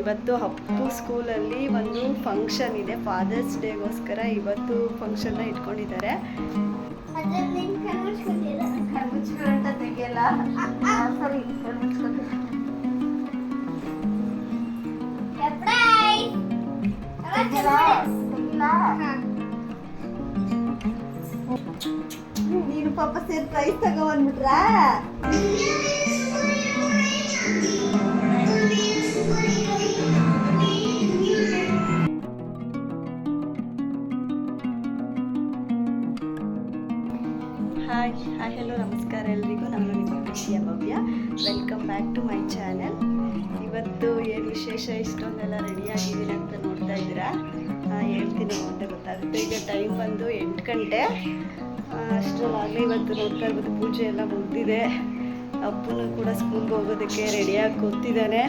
ಇವತ್ತು ಅಪ್ಪು ಸ್ಕೂಲಲ್ಲಿ ಒಂದು ಫಂಕ್ಷನ್ ಇದೆ. ಫಾದರ್ಸ್ ಡೇಗೋಸ್ಕರ ಇವತ್ತು ಫಂಕ್ಷನ್ನ ಇಟ್ಕೊಂಡಿದ್ದಾರೆ. ನೀನು ಪಾಪ ಸೇರ್ ಪ್ರೈಸ್ ತಗೊಂಡ್ಬಿಟ್ರಾ ಬಂದು ಎಂಟು ಗಂಟೆ. ಅಷ್ಟು ಆಗಲಿ ಇವತ್ತು ನೋಡ್ತಾ ಇರ್ಬೋದು, ಪೂಜೆ ಎಲ್ಲ ಮುಗ್ದಿದೆ. ಅಪ್ಪನೂ ಕೂಡ ಸ್ಕೂಲ್ಗೆ ಹೋಗೋದಕ್ಕೆ ರೆಡಿಯಾಗಿ ಕೂತಿದ್ದಾನೆ.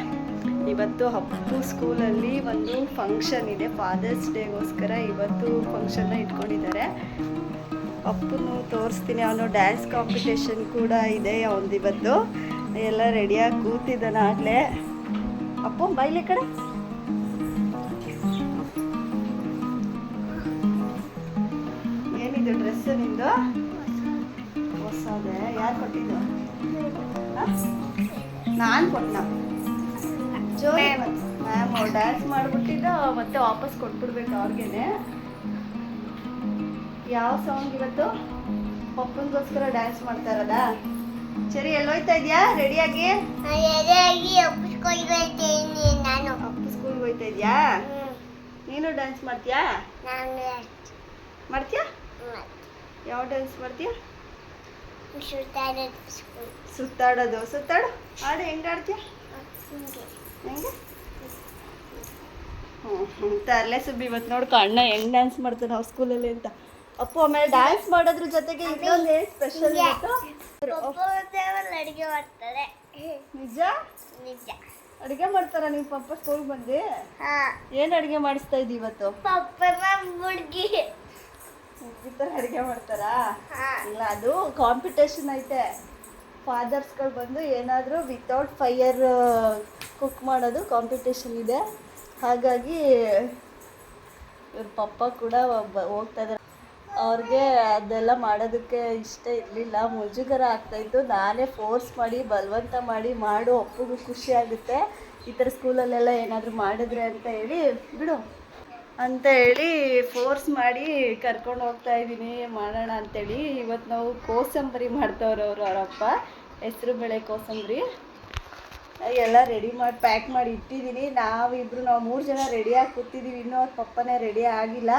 ಇವತ್ತು ಅಪ್ಪು ಸ್ಕೂಲಲ್ಲಿ ಒಂದು ಫಂಕ್ಷನ್ ಇದೆ ಫಾದರ್ಸ್ ಡೇಗೋಸ್ಕರ ಇವತ್ತು ಫಂಕ್ಷನ್ನ ಇಟ್ಕೊಂಡಿದ್ದಾರೆ. ಅಪ್ಪನು ತೋರಿಸ್ತೀನಿ, ಅವನು ಡ್ಯಾನ್ಸ್ ಕಾಂಪಿಟೇಷನ್ ಕೂಡ ಇದೆ ಅವನದು ಇವತ್ತು. ಎಲ್ಲ ರೆಡಿಯಾಗಿ ಕೂತಿದ್ದಾನೆ ಆಗಲೇ. ಅಪ್ಪ ಬೈಲಿ ಕಡೆ. ನಿಂದು? ಹೊಸದೇ. ಯಾರು ಕೊಟ್ಟಿದ್ದು? ನಾನು ಕೊಟ್ಟ ಜೋರಿ ಮ್ಯಾಮ್ ಡ್ಯಾನ್ಸ್ ಮಾಡಿಬಿಟ್ಟಿದ್ದು ಮತ್ತೆ ವಾಪಸ್ ಕೊಟ್ಬಿಡ್ಬೇಕು ಅವ್ರಿಗೇನೆ. ಯಾವ ಸಾಂಗ್ ಇವತ್ತು? ಪಪ್ಪನಿಗೋಸ್ಕರ ಡ್ಯಾನ್ಸ್ ಮಾಡ್ತಾ ಇರೋದಾ? ಸರಿ ಎಲ್ಲೋಯ್ತಾ ಇದೆಯಾ? ರೆಡಿಯಾಗಿ ನಾನು ಅಪ್ಪ ಸ್ಕೂಲ್ಗೆ ಹೋಯ್ತಾ ಇದೆಯಾ? ನೀನು ಡ್ಯಾನ್ಸ್ ಮಾಡ್ತೀಯಾ? ಮಾಡ್ತೀಯಾ? ಯಾವ ಡ್ಯಾನ್ಸ್ ಮಾಡ್ತೀಯಾ? ಸುತ್ತಾಡೋದು ಸುತ್ತಾಡು ಆಡು ಹೆಂಗೆ ಆಡ್ತೀಯ ಹೆಂಗೆ? ಹ್ಞೂ ತರಲೆ ಸುಬ್ಬಿ ಇವತ್ತು ನೋಡ್ಕೊ ಅಣ್ಣ ಹೆಂಗ್ ಡ್ಯಾನ್ಸ್ ಮಾಡ್ತಾನೆ ನಾವು ಸ್ಕೂಲಲ್ಲಿ ಅಂತ. ಅಪ್ಪು ಆಮೇಲೆ ಡ್ಯಾನ್ಸ್ ಮಾಡೋದ್ರ ಜೊತೆಗೆ ಇನ್ನೊಂದು ಏನು ಸ್ಪೆಷಲ್ ಅಡುಗೆ ಮಾಡ್ತಾರೆ. ನಿಜ? ನಿಜ. ಅಡುಗೆ ಮಾಡ್ತಾರ ನಿಮ್ಮ ಪಪ್ಪ ಸ್ಕೂಲ್ ಬಂದು? ಏನು ಅಡುಗೆ ಮಾಡಿಸ್ತಾ ಇದ್ದೀವಿ ಇವತ್ತು? ಪಪ್ಪ ಹುಡುಗಿ ಥರ ಅಡುಗೆ ಮಾಡ್ತಾರಾ? ಇಲ್ಲ ಅದು ಕಾಂಪಿಟೇಷನ್ ಐತೆ. ಫಾದರ್ಸ್ಗಳು ಬಂದು ಏನಾದರೂ ವಿತೌಟ್ ಫೈಯರ್ ಕುಕ್ ಮಾಡೋದು ಕಾಂಪಿಟೇಷನ್ ಇದೆ. ಹಾಗಾಗಿ ಇವ್ರ ಪಪ್ಪ ಕೂಡ ಹೋಗ್ತಾ ಇದ್ದಾರೆ ಅವ್ರಿಗೆ ಅದೆಲ್ಲ ಮಾಡೋದಕ್ಕೆ ಇಷ್ಟ ಇರಲಿಲ್ಲ. ಮುಜುಗರ ಆಗ್ತಾಯಿತ್ತು ನಾನೇ ಫೋರ್ಸ್ ಮಾಡಿ ಬಲವಂತ ಮಾಡಿ ಮಾಡು ಅಪ್ಪಗೂ ಖುಷಿ ಆಗುತ್ತೆ. ಈ ಥರ ಸ್ಕೂಲಲ್ಲೆಲ್ಲ ಏನಾದರೂ ಮಾಡಿದ್ರೆ ಅಂತ ಹೇಳಿ ಬಿಡು. ಅಂತ ಹೇಳಿ ಫೋರ್ಸ್ ಮಾಡಿ ಕರ್ಕೊಂಡು ಹೋಗ್ತಾ ಇದ್ದೀನಿ. ಮಾಡೋಣ ಅಂತೇಳಿ ಇವತ್ತು ನಾವು ಕೋಸಂಬರಿ ಮಾಡ್ತವ್ರವ್ರು ಅವರು ಅವರಪ್ಪ ಹೆಸರು ಬೇಳೆ ಕೋಸಂಬರಿ. ಎಲ್ಲ ರೆಡಿ ಮಾಡಿ ಪ್ಯಾಕ್ ಮಾಡಿ ಇಟ್ಟಿದ್ದೀನಿ. ನಾವಿಬ್ರು, ನಾವು ಮೂರು ಜನ ರೆಡಿಯಾಗಿ ಕೂತಿದ್ದೀವಿ ಇನ್ನೂ ಅವ್ರ ಪಪ್ಪನೇ ರೆಡಿ ಆಗಿಲ್ಲ.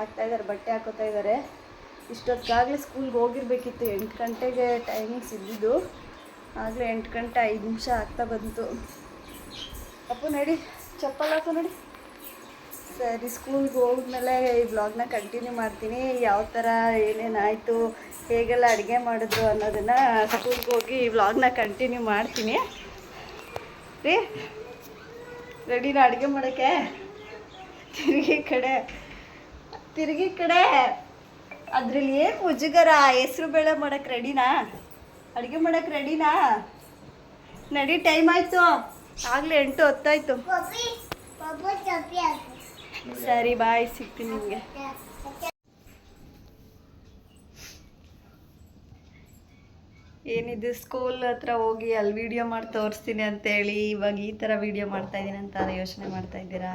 ಆಗ್ತಾ ಇದ್ದಾರೆ ಬಟ್ಟೆ ಹಾಕೋತಾ ಇದ್ದಾರೆ ಇಷ್ಟೊತ್ತಾಗಲೇ ಸ್ಕೂಲ್ಗೆ ಹೋಗಿರ್ಬೇಕಿತ್ತು. ಎಂಟು ಗಂಟೆಗೆ ಟೈಮಿಂಗ್ಸ್ ಇದ್ದಿದ್ದು ಆಗಲೇ ಎಂಟು ಗಂಟೆ ಐದು ನಿಮಿಷ ಆಗ್ತಾ ಬಂತು. ಅಪ್ಪು ನಡಿ, ಚಪ್ಪಲ್ ಹಾಕೋ ನೋಡಿ. ಸರಿ ಸ್ಕೂಲ್ಗೆ ಹೋದ್ಮೇಲೆ ಈ ವ್ಲಾಗ್ನ ಕಂಟಿನ್ಯೂ ಮಾಡ್ತೀನಿ. ಯಾವ ಥರ ಏನೇನಾಯಿತು ಹೇಗೆಲ್ಲ ಅಡುಗೆ ಮಾಡಿದ್ರು ಅನ್ನೋದನ್ನು ಸ್ಕೂಲ್ಗೆ ಹೋಗಿ ಈ ವ್ಲಾಗ್ನ ಕಂಟಿನ್ಯೂ ಮಾಡ್ತೀನಿ. ರೀ ರೆಡಿನ ಅಡುಗೆ ಮಾಡೋಕ್ಕೆ? ತಿರುಗಿ ಕಡೆ ತಿರುಗಿ ಕಡೆ. ಅದ್ರಲ್ಲಿ ಏನು ಮುಜುಗರ ಹೆಸ್ರು ಬೇಳೆ ಮಾಡೋಕ್ಕೆ ರೆಡಿನಾ ಅಡುಗೆ ಮಾಡೋಕ್ಕೆ ರೆಡಿನಾ ನಡಿ ಟೈಮ್ ಆಯಿತು. ಆಗಲೇ ಎಂಟು ಹೊತ್ತಾಯ್ತು. ಸರಿ, ಬಾಯ್, ಸಿಗ್ತೀನಿ ನಿಮಗೆ. ಏನಿದು ಸ್ಕೂಲ್ ಹತ್ರ ಹೋಗಿ ಅಲ್ಲಿ ವಿಡಿಯೋ ಮಾಡಿ ತೋರಿಸ್ತೀನಿ ಅಂತೇಳಿ, ಇವಾಗ ಈ ಥರ ವಿಡಿಯೋ ಮಾಡ್ತಾ ಇದ್ದೀನಿ ಅಂತ ಯೋಚನೆ ಮಾಡ್ತಾ ಇದ್ದೀರಾ?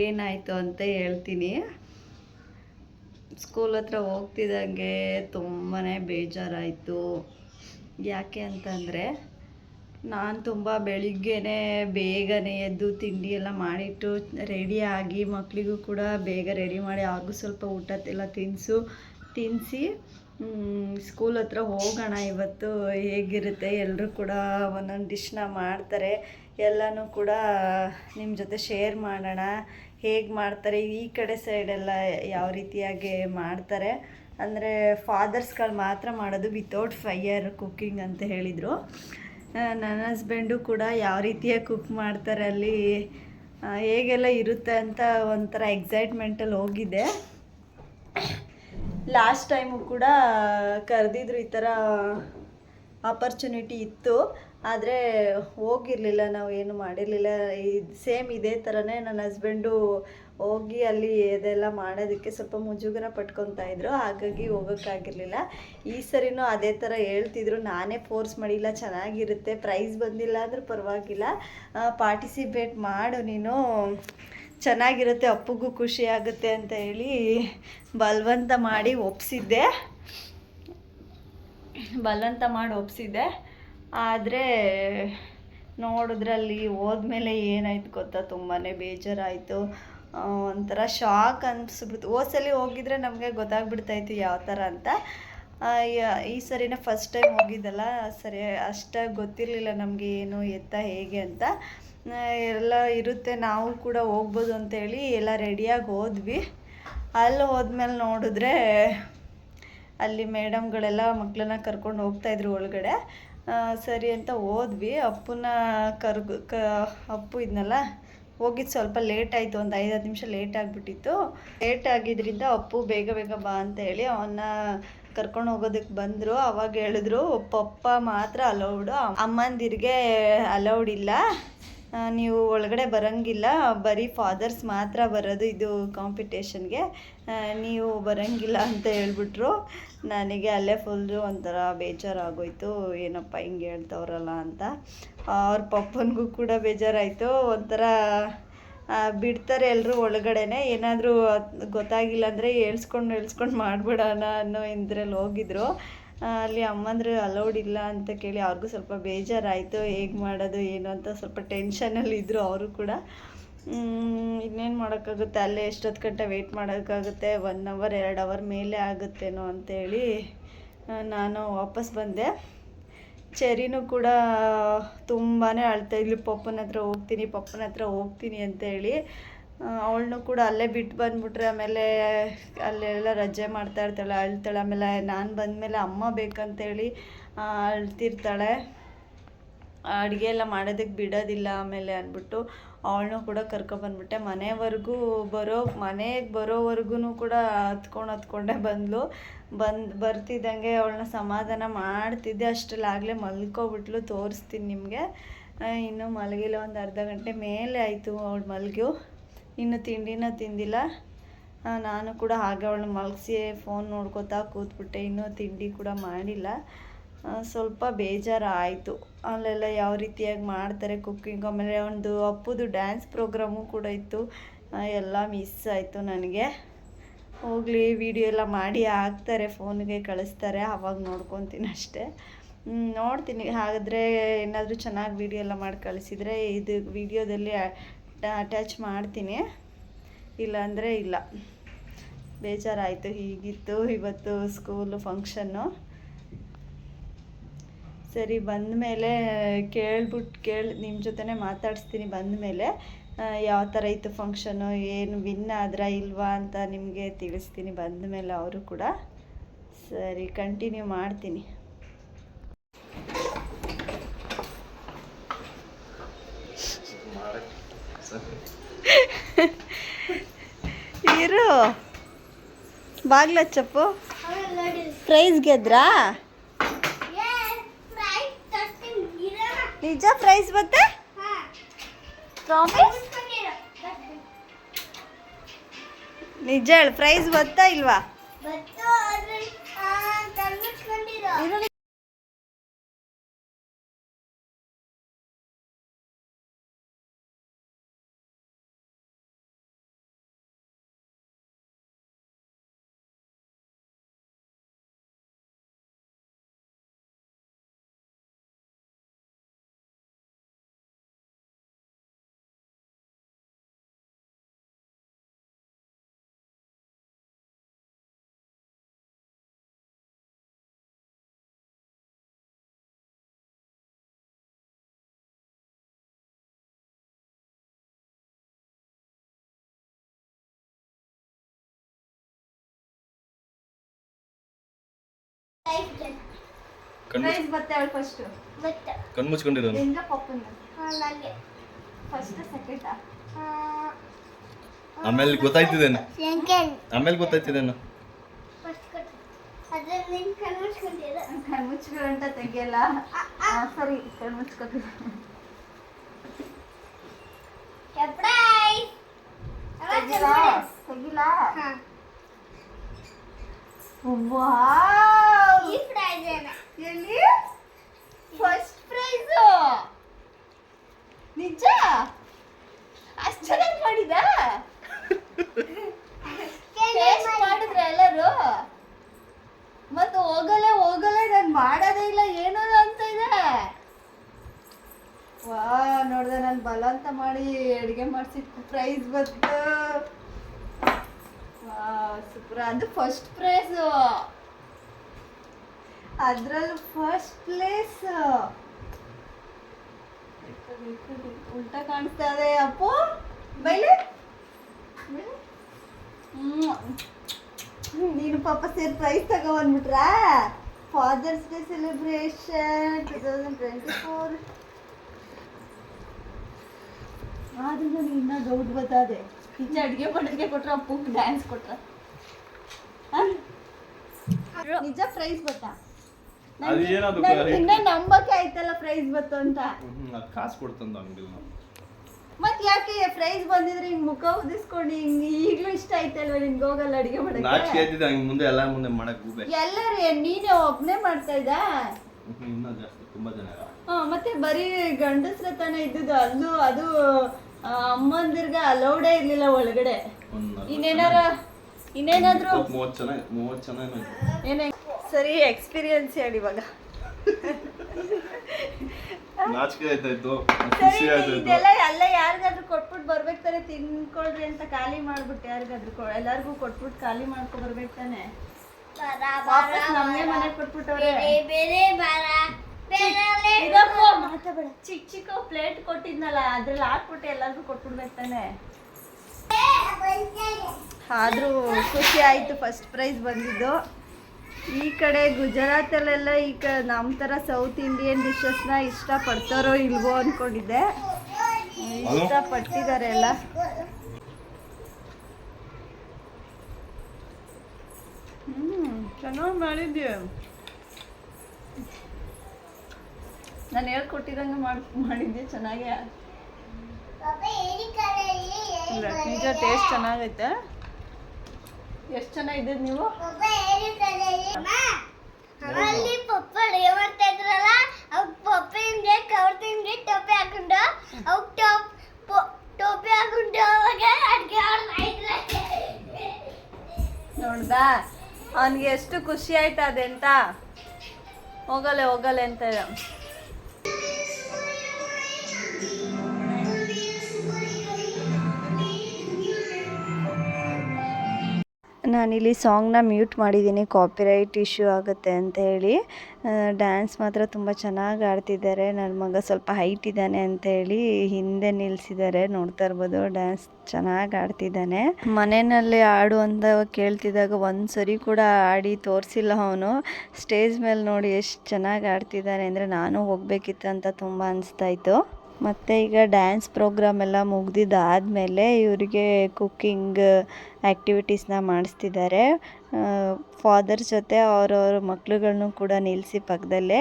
ಏನಾಯಿತು ಅಂತ ಹೇಳ್ತೀನಿ. ಸ್ಕೂಲ್ ಹತ್ರ ಹೋಗ್ತಿದ್ದಂಗೆ ತುಂಬಾ ಬೇಜಾರಾಯಿತು. ಯಾಕೆ ಅಂತಂದರೆ ನಾನು ತುಂಬ ಬೆಳಿಗ್ಗೆನೇ ಬೇಗನೆ ಎದ್ದು ತಿಂಡಿ ಎಲ್ಲ ಮಾಡಿಟ್ಟು ರೆಡಿ ಆಗಿ ಮಕ್ಕಳಿಗೂ ಕೂಡ ಬೇಗ ರೆಡಿ ಮಾಡಿ ಅವ್ರಿಗೂ ಸ್ವಲ್ಪ ಊಟ ಎಲ್ಲ ತಿನ್ನಿಸು ತಿನ್ನಿಸಿ ಸ್ಕೂಲ್ ಹತ್ರ ಹೋಗೋಣ ಇವತ್ತು ಹೇಗಿರುತ್ತೆ ಎಲ್ಲರೂ ಕೂಡ ಒಂದೊಂದು ಡಿಶ್ನ ಮಾಡ್ತಾರೆ. ಎಲ್ಲನೂ ಕೂಡ ನಿಮ್ಮ ಜೊತೆ ಶೇರ್ ಮಾಡೋಣ. ಹೇಗೆ ಮಾಡ್ತಾರೆ, ಈ ಕಡೆ ಸೈಡೆಲ್ಲ ಯಾವ ರೀತಿಯಾಗಿ ಮಾಡ್ತಾರೆ. ಅಂದರೆ ಫಾದರ್ಸ್ಗಳು ಮಾತ್ರ ಮಾಡೋದು ವಿತೌಟ್ ಫೈಯರ್ ಕುಕ್ಕಿಂಗ್ ಅಂತ ಹೇಳಿದರು. ನನ್ನ ಹಸ್ಬೆಂಡು ಕೂಡ ಯಾವ ರೀತಿಯ ಕುಕ್ ಮಾಡ್ತಾರೆ ಅಲ್ಲಿ ಹೇಗೆಲ್ಲ ಇರುತ್ತೆ ಅಂತ ಒಂಥರ ಎಕ್ಸೈಟ್ಮೆಂಟಲ್ಲಿ ಹೋಗಿದ್ದೆ ಲಾಸ್ಟ್ ಟೈಮು ಕೂಡ ಕರೆದಿದ್ರು ಈ ಥರ ಆಪರ್ಚುನಿಟಿ ಇತ್ತು. ಆದರೆ ಹೋಗಿರಲಿಲ್ಲ, ನಾವು ಏನು ಮಾಡಿರಲಿಲ್ಲ. ಸೇಮ್ ಇದೇ ಥರನೇ ನನ್ನ ಹಸ್ಬೆಂಡು ಹೋಗಿ ಅಲ್ಲಿ ಇದೆಲ್ಲ ಮಾಡೋದಕ್ಕೆ ಸ್ವಲ್ಪ ಮುಜುಗರ ಪಟ್ಕೊತಾ ಇದ್ರು. ಹಾಗಾಗಿ ಹೋಗೋಕ್ಕಾಗಿರಲಿಲ್ಲ. ಈ ಸರಿನೂ ಅದೇ ಥರ ಹೇಳ್ತಿದ್ರು. ನಾನೇ ಫೋರ್ಸ್ ಮಾಡಿಲ್ಲ, ಚೆನ್ನಾಗಿರುತ್ತೆ ಪ್ರೈಸ್ ಬಂದಿಲ್ಲ ಅಂದರೂ ಪರವಾಗಿಲ್ಲ. ಪಾರ್ಟಿಸಿಪೇಟ್ ಮಾಡು ನೀನು. ಚೆನ್ನಾಗಿರುತ್ತೆ, ಅಪ್ಪಗೂ ಖುಷಿ ಆಗುತ್ತೆ ಅಂತ ಹೇಳಿ ಬಲವಂತ ಮಾಡಿ ಒಪ್ಸಿದ್ದೆ. ಬಲವಂತ ಮಾಡಿ ಒಪ್ಸಿದ್ದೆ. ಆದರೆ ನೋಡಿದ್ರಲ್ಲಿ ಹೋದ್ಮೇಲೆ ಏನಾಯ್ತು ಗೊತ್ತಾ? ತುಂಬಾ ಬೇಜಾರಾಯಿತು. ಒಂಥರ ಶಾಕ್ ಅನಿಸ್ಬಿಡ್ತು. ಸಲ ಹೋಗಿದ್ರೆ ನಮಗೆ ಗೊತ್ತಾಗ್ಬಿಡ್ತಾಯಿತ್ತು ಯಾವ ಥರ ಅಂತ. ಈ ಸರಿನೇ ಫಸ್ಟ್ ಟೈಮ್ ಹೋಗಿದ್ದಲ್ಲ, ಸರಿ ಅಷ್ಟಾಗಿ ಗೊತ್ತಿರಲಿಲ್ಲ ನಮಗೆ ಏನು, ಎತ್ತ ಹೇಗೆ ಅಂತ. ಎಲ್ಲ ಇರುತ್ತೆ, ನಾವು ಕೂಡ ಹೋಗ್ಬೋದು ಅಂತೇಳಿ ಎಲ್ಲ ರೆಡಿಯಾಗಿ ಹೋದ್ವಿ. ಅಲ್ಲಿ ಹೋದ್ಮೇಲೆ ನೋಡಿದ್ರೆ ಅಲ್ಲಿ ಮೇಡಮ್ಗಳೆಲ್ಲ ಮಕ್ಕಳನ್ನ ಕರ್ಕೊಂಡು ಹೋಗ್ತಾಯಿದ್ರು ಒಳಗಡೆ. ಸರಿ ಅಂತ ಹೋದ್ವಿ. ಅಪ್ಪನ ಕರ್ಗು, ಕ, ಅಪ್ಪು ಇದ್ನಲ್ಲ ಹೋಗಿದ್ದು ಸ್ವಲ್ಪ ಲೇಟ್ ಆಯಿತು, ಒಂದು ಐದು, ಹತ್ತು ನಿಮಿಷ ಲೇಟ್ ಆಗಿಬಿಟ್ಟಿತ್ತು. ಲೇಟ್ ಆಗಿದ್ದರಿಂದ ಅಪ್ಪು ಬೇಗ ಬೇಗ ಬಾ ಅಂತ ಹೇಳಿ ಅವನ್ನ ಕರ್ಕೊಂಡು ಹೋಗೋದಕ್ಕೆ ಬಂದರು. ಅವಾಗ ಹೇಳಿದ್ರು, ಪಪ್ಪ ಮಾತ್ರ ಅಲೌಡು ಅಮ್ಮಂದಿರಿಗೆ ಅಲೌಡ್ ಇಲ್ಲ. ನೀವು ಒಳಗಡೆ ಬರೋಂಗಿಲ್ಲ. ಬರೀ ಫಾದರ್ಸ್ ಮಾತ್ರ ಬರೋದು ಇದು ಕಾಂಪಿಟೇಷನ್ಗೆ ನೀವು ಬರೋಂಗಿಲ್ಲ ಅಂತ ಹೇಳ್ಬಿಟ್ರು. ನನಗೆ ಅಲ್ಲೇ ಫುಲ್ಲು ಒಂಥರ ಬೇಜಾರಾಗೋಯ್ತು. ಏನಪ್ಪ ಹಿಂಗೆ ಹೇಳ್ತವ್ರಲ್ಲ ಅಂತ. ಅವ್ರ ಪಪ್ಪನಿಗೂ ಕೂಡ ಬೇಜಾರಾಯಿತು. ಒಂಥರ ಬಿಡ್ತಾರೆ ಎಲ್ಲರೂ ಒಳಗಡೆನೆ. ಏನಾದರೂ ಗೊತ್ತಾಗಿಲ್ಲ ಅಂದರೆ ಹೇಳ್ಸ್ಕೊಂಡು ಹೇಳ್ಸ್ಕೊಂಡು ಮಾಡಿಬಿಡೋಣ ಅನ್ನೋ ಇದ್ರಲ್ಲಿ ಹೋಗಿದ್ರು. ಅಲ್ಲಿ ಅಮ್ಮಂದ್ರೆ ಅಲೌಡ್ ಇಲ್ಲ ಅಂತ ಕೇಳಿ ಅವ್ರಿಗೂ ಸ್ವಲ್ಪ ಬೇಜಾರಾಯಿತು, ಹೇಗೆ ಮಾಡೋದು, ಏನು ಅಂತ ಸ್ವಲ್ಪ ಟೆನ್ಷನಲ್ಲಿ ಇದ್ದರು ಅವರು ಕೂಡ. ಇನ್ನೇನು ಮಾಡೋಕ್ಕಾಗುತ್ತೆ? ಅಲ್ಲೇ ಎಷ್ಟೊತ್ತು ಗಂಟೆ ವೆಯ್ಟ್ ಮಾಡೋಕ್ಕಾಗುತ್ತೆ? ಒನ್ ಅವರ್ ಎರಡು ಅವರ್ ಮೇಲೆ ಆಗುತ್ತೇನೋ ಅಂತೇಳಿ ನಾನು ವಾಪಸ್ ಬಂದೆ. ಚೆರಿನೂ ಕೂಡ ತುಂಬಾ ಅಳ್ತಾ ಇದ್ಲು. ಪಪ್ಪನ ಹತ್ರ ಹೋಗ್ತೀನಿ, ಪಪ್ಪನ ಹತ್ರ ಹೋಗ್ತೀನಿ ಅಂತೇಳಿ ಅವಳನ್ನು ಕೂಡ ಅಲ್ಲೇ ಬಿಟ್ಟು ಬಂದ್ಬಿಟ್ರೆ ಆಮೇಲೆ ಅಲ್ಲೆಲ್ಲ ರಜೆ ಮಾಡ್ತಾ ಇರ್ತಾಳೆ, ಅಳ್ತಾಳೆ, ಆಮೇಲೆ ನಾನು ಬಂದಮೇಲೆ ಅಮ್ಮ ಬೇಕಂತೇಳಿ ಅಳ್ತಿರ್ತಾಳೆ. ಅಡುಗೆ ಎಲ್ಲ ಮಾಡೋದಕ್ಕೆ ಬಿಡೋದಿಲ್ಲ ಆಮೇಲೆ ಅಂದ್ಬಿಟ್ಟು ಅವಳನ್ನೂ ಕೂಡ ಕರ್ಕೊಬಂದ್ಬಿಟ್ಟೆ ಮನೆವರೆಗೂ ಬರೋ, ಮನೆಗೆ ಬರೋವರೆಗೂ ಕೂಡ ಹತ್ಕೊಂಡು ಹತ್ಕೊಂಡೇ ಬಂದಳು ಬಂದು, ಬರ್ತಿದ್ದಂಗೆ ಅವಳನ್ನ ಸಮಾಧಾನ ಮಾಡ್ತಿದ್ದೆ. ಅಷ್ಟರಲ್ಲಿ ಆಗಲೇ ಮಲ್ಕೊಬಿಟ್ಲು, ತೋರಿಸ್ತೀನಿ ನಿಮಗೆ. ಇನ್ನೂ ಮಲಗಿಲ್ಲ, ಒಂದು ಅರ್ಧ ಗಂಟೆ ಮೇಲೆ ಆಯಿತು ಅವಳು ಮಲಗು ಇನ್ನು ತಿಂಡಿನ ತಿಂದಿಲ್ಲ. ನಾನು ಕೂಡ ಹಾಗೆ ಅವಳನ್ನ ಮಲಗಿಸಿ ಫೋನ್ ನೋಡ್ಕೋತಾ ಕೂತ್ಬಿಟ್ಟೆ. ಇನ್ನೂ ತಿಂಡಿ ಕೂಡ ಮಾಡಿಲ್ಲ. ಸ್ವಲ್ಪ ಬೇಜಾರು ಆಯಿತು ಅಲ್ಲೆಲ್ಲ ಯಾವ ರೀತಿಯಾಗಿ ಮಾಡ್ತಾರೆ ಕುಕ್ಕಿಂಗ್ ಆಮೇಲೆ ಒಂದು ಅಪ್ಪುದು ಡ್ಯಾನ್ಸ್ ಪ್ರೋಗ್ರಾಮು ಕೂಡ ಇತ್ತು. ಎಲ್ಲ ಮಿಸ್ ಆಯಿತು ನನಗೆ. ಹೋಗಲಿ ವಿಡಿಯೋ ಎಲ್ಲ ಮಾಡಿ ಹಾಕ್ತಾರೆ ಫೋನ್ಗೆ ಕಳಿಸ್ತಾರೆ. ಆವಾಗ ನೋಡ್ಕೊತೀನಿ ಅಷ್ಟೇ. ನೋಡ್ತೀನಿ. ಹಾಗಾದರೆ ಏನಾದರೂ ಚೆನ್ನಾಗಿ ವಿಡಿಯೋ ಎಲ್ಲ ಮಾಡಿ ಕಳಿಸಿದರೆ ಇದು ವಿಡಿಯೋದಲ್ಲಿ ಅಟ್ಯಾಚ್ ಮಾಡ್ತೀನಿ. ಇಲ್ಲಾಂದರೆ ಇಲ್ಲ. ಬೇಜಾರಾಯಿತು ಹೀಗಿತ್ತು ಇವತ್ತು ಸ್ಕೂಲು ಫಂಕ್ಷನ್ನು ಸರಿ ಬಂದ ಮೇಲೆ ಕೇಳ್ಬಿಟ್ಟು ಕೇಳಿ ನಿಮ್ಮ ಜೊತೆನೇ ಮಾತಾಡಿಸ್ತೀನಿ ಬಂದ ಮೇಲೆ ಯಾವ ಥರ ಇತ್ತು ಫಂಕ್ಷನು ಏನು ವಿನ್ ಆದ್ರ ಇಲ್ವಾ ಅಂತ ನಿಮಗೆ ತಿಳಿಸ್ತೀನಿ ಬಂದ ಮೇಲೆ ಅವರು ಕೂಡ. ಸರಿ ಕಂಟಿನ್ಯೂ ಮಾಡ್ತೀನಿ. ಇರು. ಬಾಗ್ಲ ಚಪ್ಪು ಪ್ರೈಸ್ ಗೆದ್ರಾ? ನಿಜ ಪ್ರೈಸ್ ಮತ್ತೆ? ಪ್ರಾಮಿಸ್. ನಿಜ ಹೇಳ ಪ್ರೈಸ್ ಗೊತ್ತಾ ಇಲ್ವಾ? ಪ್ರೈಸ್ ಬತ್ತೆ ಅವಳು ಫಸ್ಟ್ ಬತ್ತು ಕಣ್ಣು ಮುಚ್ಕೊಂಡಿರೋನು ನಿಂದ ಪಪ್ಪನ ನನಗೆ ಫಸ್ಟ್ ಸೆಕೆಂಡಾ ಆಮೇಲೆ ಗೊತ್ತಾಯ್ತಿದೇನು? ಸೆಕೆಂಡ್ ಆಮೇಲೆ ಗೊತ್ತಾಯ್ತಿದೇನು? ಫಸ್ಟ್ ಕಟ್ ಅದ್ರ ನಿನ್ ಕಣ್ಣು ಮುಚ್ಕೊಂಡಿರೋ ಕಣ್ಣು ಅಂತ ತೆಗಿಯಲ್ಲ. ಆ, ಸರಿ ಕಣ್ಮುಚ್ಕೋತೀವಿ ಸರ್ಪ್ರೈಸ್ ತೆಗಿಲಾ? ತೆಗಿಲಾ? ಹಾ. ವಾವ್ ಈ ಪ್ರೈಸ್ ಏನ ಎಲ್ಲಿ? ಫಸ್ಟ್ ಪ್ರೈಸ್ ನಿಜ? ಅಷ್ಟು ಚೆನ್ನಾಗಿ ಮಾಡಿದ? ಮಾಡಿದ್ರ ಎಲ್ಲರೂ? ಮತ್ತು ಹೋಗಲ್ಲ ಹೋಗಲ್ಲ ನಾನು ಮಾಡೋದೇ ಇಲ್ಲ, ಏನೋ ಅಂತ ಇದೆ. ವಾ, ನೋಡ್ದೆ ನಾನು ಬಲವಂತ ಮಾಡಿ ಅಡುಗೆ ಮಾಡಿಸಿದ ಪ್ರೈಸ್ ಬಂತು. ವಾ ಸೂಪರ್ ಅದು ಫಸ್ಟ್ ಪ್ರೈಸು ಅದ್ರಲ್ಲೂ ಫಸ್ಟ್ ಪ್ಲೇಸ್ ಉಲ್ಟಾ ಕಾಣಿಸ್ತಾ ಇದೆ. ಅಪ್ಪು, ಬೈಲೆ. ನೀನು ಪಾಪ ಸೇರಿ prize ತಗೊಂಡ್ಬಿಟ್ರಾ father's day celebration two thousand twenty four ಆದ್ರೂ ನಾನು ಇನ್ನೂ ಡೌಟ್ ಬತ್ತದೆ ನಿಜ ಅಡುಗೆ ಮಾಡೋದಕ್ಕೆ ಕೊಟ್ರ ಅಪ್ಪು ಡ್ಯಾನ್ಸ್ ಕೊಟ್ರ? ನಿಜ ಪ್ರೈಸ್ ಬತ್ತಾ? ಅದು ಏನದು ನನ್ಗೆ ಇನ್ನ ನಂಬಕ್ಕೆ ಆಯ್ತಲ್ಲ ಪ್ರೈಸ್ ಬತ್ತು ಅಂತ. ಅದು ಕಾಸು ಕೊಡ್ತಂದ ಹಂಗಿಲ್ಲ. ಮತ್ ಯಾಕೆ ಪ್ರೈಸ್ ಬಂದಿದ್ರೆ ಹಿಂಗ್ ಮುಖ ಉದಿಸ್ಕೊಂಡು ಹಿಂಗ್ ಈಗ್ಲೂ ಇಷ್ಟ ಆಯ್ತಲ್ವ ನಿನ್ಗೆ ಹೋಗಲ್ಲ ಅಡಿಗೆ ನಾಚಿಕೆ ಮಾಡಕ್ಕೆ? ಆಯ್ತಿದ್ದೆ ಹಂಗೆ ಮುಂದೆ ಎಲ್ಲ ಮುಂದೆ ಮಾಡಕ್ ಗೂಬೆ. ಎಲ್ಲರೂ ನೀನೇ ಒಬ್ನೇ ಮಾಡ್ತಾ ಇದ್ದ? ಹ್ಮ್, ಇನ್ನೂ ಜಾಸ್ತಿ ತುಂಬಾ ಜನ ಇದ್ದಾರೆ. ಹಾ, ಮತ್ತೆ ಬರೀ ಗಂಡಸ್ರ ತಾನೇ ಇದ್ದಿದ್ದು ಅಲ್ಲೂ ಅದು ಆ, ಅಮ್ಮಂದಿರ್ಗ ಅಲೌಡೇ ಇರ್ಲಿಲ್ಲ ಒಳಗಡೆ. ಒಂದ್ ನಲ್ವತ್ತು ಇನ್ನೇನಾರ ಇನ್ನೇನಾದ್ರು ಇಪ್ಪತ್ತು ಮೂವತ್ತು ಜನ ಮೂವತ್ತು ಜನ ಏನೋ ಏನೇ ಸರಿ ಎಕ್ಸ್ಪೀರಿಯನ್ಸ್ ಹೇಳಿ ಇವಾಗ. ನಾಚಿಕೆ ಆಯ್ತಾಯ್ತು ಸರಿ ಖುಷಿ ಆಯ್ತಾಯ್ತು. ಇದೆಲ್ಲ ಎಲ್ಲ ಯಾರಿಗಾದ್ರೂ ಕೊಟ್ಬಿಟ್ಟು ಬರ್ಬೇಕು ತಾನೆ ತಿನ್ಕೊಳ್ರಿ ಅಂತ ಖಾಲಿ ಮಾಡ್ಬಿಟ್ಟು ಯಾರಿಗಾದ್ರೂ ಕೊ- ಎಲ್ಲಾರ್ಗೂ ಕೊಟ್ಬಿಟ್ಟು ಖಾಲಿ ಮಾಡ್ಕೊ ಬರ್ಬೇಕು ತಾನೆ. ಬರ ವಾಪಸ್ ನಮ್ಗೆ ಮನೆಗೆ ಕೊಟ್ಬಿಟ್ಟವ್ರೆ. ಚಿಕ್ಕ ಚಿಕ್ಕ ಪ್ಲೇಟ್ ಕೊಟ್ಟಿದ್ನಲ್ಲ ಅದ್ರಲ್ಲಿ ಹಾಕ್ಬಿಟ್ಟು ಎಲ್ಲಾರ್ಗೂ ಕೊಟ್ಬಿಡ್ಬೇಕು ತಾನೆ. ಆದ್ರೂ ಖುಷಿ ಆಯ್ತು ಫಸ್ಟ್ ಪ್ರೈಸ್ ಬಂದಿದ್ದು. ಈ ಕಡೆ ಗುಜರಾತಲ್ಲೆಲ್ಲ ಈ ಕ ನಮ್ಮ ಥರ ಸೌತ್ ಇಂಡಿಯನ್ ಡಿಶಸ್ನ ಇಷ್ಟಪಡ್ತಾರೋ ಇಲ್ವೋ ಅಂದ್ಕೊಂಡಿದ್ದೆ ಇಷ್ಟಪಟ್ಟಿದ್ದಾರೆ ಎಲ್ಲ. ಹ್ಞೂ ಚೆನ್ನಾಗಿ ಮಾಡಿದ್ದೆ ನಾನು ಹೇಳ್ಕೊಟ್ಟಿದಂಗೆ ಮಾಡಿ ಮಾಡಿದ್ದೆ ಚೆನ್ನಾಗೇ ಇಲ್ಲ ನಿಜ ಟೇಸ್ಟ್ ಚೆನ್ನಾಗೈತೆ. ಎಷ್ಟು ಚೆನ್ನಾಗಿದ್ದೀರಿ ನೀವು? ಅವರಲ್ಲಿ ಪಪ್ಪ ಅಡುಗೆ ಮಾಡ್ತಾ ಇದ್ರಲ್ಲ ಅವ್ರ ಪಪ್ಪ ಹಿಂಗೆ ಕವರ್ ತಿಂಗೆ ಟೋಪಿ ಹಾಕೊಂಡು ಅವ್ರ ಟಾಪ್ ಟೋಪಿ ಹಾಕೊಂಡು ಅವಾಗ ಅಡುಗೆ ನೋಡ್ದಾ ಅವನಿಗೆ ಎಷ್ಟು ಖುಷಿ ಆಯ್ತಾ ಅದೆಂತ? ಹೋಗಲೆ ಹೋಗಲೆ ಅಂತ ನಾನಿಲ್ಲಿ ಸಾಂಗ್ನ ಮ್ಯೂಟ್ ಮಾಡಿದ್ದೀನಿ ಕಾಪಿರೈಟ್ ಇಶ್ಯೂ ಆಗುತ್ತೆ ಅಂತ ಹೇಳಿ. ಡ್ಯಾನ್ಸ್ ಮಾತ್ರ ತುಂಬ ಚೆನ್ನಾಗಿ ಆಡ್ತಿದ್ದಾರೆ ನನ್ನ ಮಗ ಸ್ವಲ್ಪ ಹೈಟ್ ಇದ್ದಾನೆ ಅಂತ ಹೇಳಿ ಹಿಂದೆ ನಿಲ್ಲಿಸಿದ್ದಾರೆ ನೋಡ್ತಾ ಇರ್ಬೋದು ಡ್ಯಾನ್ಸ್ ಚೆನ್ನಾಗಿ ಆಡ್ತಿದ್ದಾನೆ. ಮನೆಯಲ್ಲಿ ಆಡು ಅಂತ ಕೇಳ್ತಿದ್ದಾಗ ಒಂದು ಸರಿ ಕೂಡ ಆಡಿ ತೋರಿಸಿಲ್ಲ ಅವನು. ಸ್ಟೇಜ್ ಮೇಲೆ ನೋಡಿ ಎಷ್ಟು ಚೆನ್ನಾಗಿ ಆಡ್ತಿದ್ದಾನೆ ಅಂದರೆ ನಾನು ಹೋಗಬೇಕಿತ್ತು ಅಂತ ತುಂಬ ಅನಿಸ್ತಾ ಇತ್ತು. ಮತ್ತು ಈಗ ಡ್ಯಾನ್ಸ್ ಪ್ರೋಗ್ರಾಮ್ ಎಲ್ಲ ಮುಗ್ದಿದ್ದಾದಮೇಲೆ ಇವರಿಗೆ ಕುಕ್ಕಿಂಗ್ ಆ್ಯಕ್ಟಿವಿಟೀಸ್ನ ಮಾಡಿಸ್ತಿದ್ದಾರೆ. ಫಾದರ್ಸ್ ಜೊತೆ ಅವರವ್ರ ಮಕ್ಕಳುಗಳನ್ನು ಕೂಡ ನಿಲ್ಲಿಸಿ ಪಕ್ಕದಲ್ಲೇ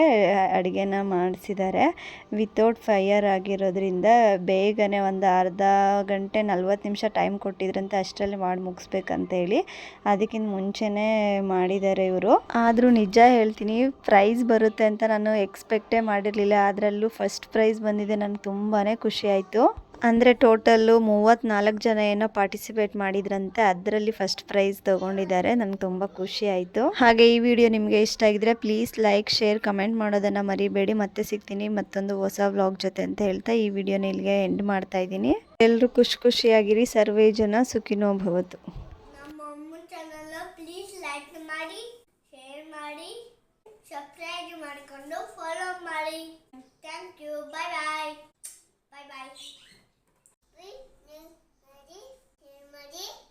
ಅಡುಗೆನ ಮಾಡಿಸಿದ್ದಾರೆ ವಿತೌಟ್ ಫೈಯರ್ ಆಗಿರೋದ್ರಿಂದ ಬೇಗನೆ ಒಂದು ಅರ್ಧ ಗಂಟೆ ನಲ್ವತ್ತು ನಿಮಿಷ ಟೈಮ್ ಕೊಟ್ಟಿದ್ರಂತೆ ಅಷ್ಟರಲ್ಲಿ ಮಾಡಿ ಮುಗಿಸ್ಬೇಕಂತೇಳಿ ಅದಕ್ಕಿಂತ ಮುಂಚೆನೇ ಮಾಡಿದ್ದಾರೆ ಇವರು. ಆದರೂ ನಿಜ ಹೇಳ್ತೀನಿ ಪ್ರೈಸ್ ಬರುತ್ತೆ ಅಂತ ನಾನು ಎಕ್ಸ್ಪೆಕ್ಟೇ ಮಾಡಿರಲಿಲ್ಲ. ಅದರಲ್ಲೂ ಫಸ್ಟ್ ಪ್ರೈಸ್ ಬಂದಿದೆ ನನಗೆ ತುಂಬಾ ಖುಷಿ ಆಯಿತು. ಅಂದರೆ ಟೋಟಲ್ಲು ಮೂವತ್ತ್ನಾಲ್ಕು ಜನ ಏನೋ ಪಾರ್ಟಿಸಿಪೇಟ್ ಮಾಡಿದ್ರಂತೆ, ಅದರಲ್ಲಿ ಫಸ್ಟ್ ಪ್ರೈಸ್ ತೊಗೊಂಡಿದ್ದಾರೆ. ನನಗೆ ತುಂಬ ಖುಷಿ ಆಯಿತು. ಹಾಗೆ ಈ ವಿಡಿಯೋ ನಿಮಗೆ ಇಷ್ಟ ಆಗಿದ್ರೆ ಪ್ಲೀಸ್ ಲೈಕ್ ಶೇರ್ ಕಮೆಂಟ್ ಮಾಡೋದನ್ನು ಮರಿಬೇಡಿ. ಮತ್ತೆ ಸಿಗ್ತೀನಿ ಮತ್ತೊಂದು ಹೊಸ ವ್ಲಾಗ್ ಜೊತೆ ಅಂತ ಹೇಳ್ತಾ ಈ ವಿಡಿಯೋನ ಇಲ್ಲಿಗೆ ಎಂಡ್ ಮಾಡ್ತಾ ಇದ್ದೀನಿ. ಎಲ್ಲರೂ ಖುಷಿ ಖುಷಿಯಾಗಿರಿ. ಸರ್ವೇ ಜನ ಸುಖಿನೋ ಭವತು. ಲೈಕ್ ಸಬ್ಸ್ಕ್ರೈಬ್ ಮಾಡಿಕೊಂಡು ಫಾಲೋ ಮಾಡಿ. Thank you bye bye Mary, Mary, Mary, Mary.